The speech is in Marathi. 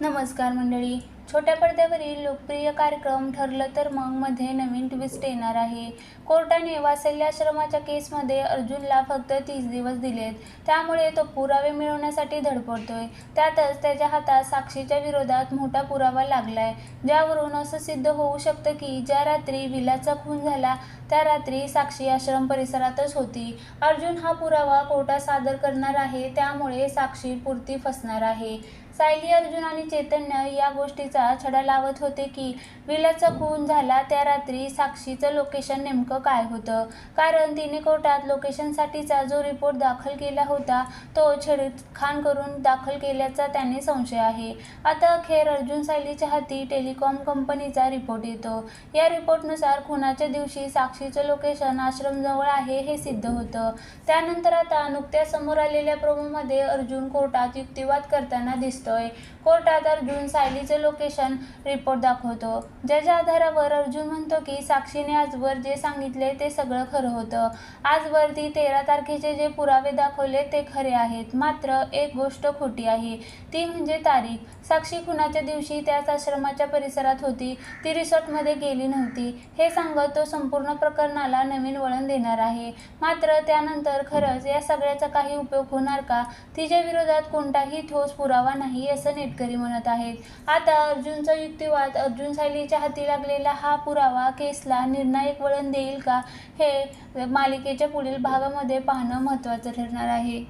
नमस्कार मंडळी. छोट्या पडद्यावरील लोकप्रिय कार्यक्रम ठरलं तर मग मध्ये नवीन ट्विस्ट येणार आहे. कोर्टाने वात्सल्याश्रमाच्या केसमध्ये अर्जुनला फक्त तीस दिवस दिलेत. त्यामुळे तो पुरावे मिळवण्यासाठी धडपडतोय. त्यातच त्याच्या हातात साक्षीच्या विरोधात मोठा पुरावा लागलाय. ज्यावरून असं सिद्ध होऊ शकतं की ज्या रात्री विलाचा खून झाला त्या रात्री साक्षी आश्रम परिसरातच होती. अर्जुन हा पुरावा कोर्टात सादर करणार आहे त्यामुळे साक्षी पुरती फसणार आहे. सायली अर्जुन आणि चैतन्य या गोष्टीचा छडा लावत होते की विलाचा खून झाला त्या रात्री साक्षीचं लोकेशन नेमकं काय होतं? कारण तिने कोर्टात लोकेशनसाठीचा जो रिपोर्ट दाखल केला होता तो छेडखान करून दाखल केल्याचा त्याने संशय आहे. आता अखेर अर्जुन सायलीच्या हाती टेलिकॉम कंपनीचा रिपोर्ट येतो. या रिपोर्टनुसार खुनाच्या दिवशी साक्षीचं लोकेशन आश्रमजवळ आहे हे सिद्ध होतं. त्यानंतर आता नुकत्याच समोर आलेल्या प्रोमोमध्ये अर्जुन कोर्टात युक्तिवाद करताना दिसतोय. कोर्टात अर्जुन सायलीचं लोकेशन रिपोर्ट दाखवतो. ज्याच्या आधारावर अर्जुन म्हणतो की साक्षीने आजवर जे सांगितले ते सगळं खरं होतं. आजवर ती तेरा तारखेचे जे पुरावे दाखवले ते खरे आहेत. मात्र एक गोष्ट खोटी आहे. ती म्हणजे तारीख. साक्षी खुनाच्या दिवशी त्याच आश्रमाच्या परिसरात होती. ती रिसॉर्टमध्ये गेली नव्हती. हे सांगत तो संपूर्ण प्रकरणाला नवीन वळण देणार आहे. मात्र त्यानंतर खरंच या सगळ्याचा काही उपयोग होणार का? तिच्या विरोधात कोणताही ठोस पुरावा नाही असं नेटकरी म्हणत आहेत. आता अर्जुनचा युक्तिवाद अर्जुन सायलीच्या हाती लागलेला हा पुरावा केसला निर्णायक वळण देईल का हे मालिकेच्या पुढील भागामध्ये पाहणं महत्त्वाचं ठरणार आहे.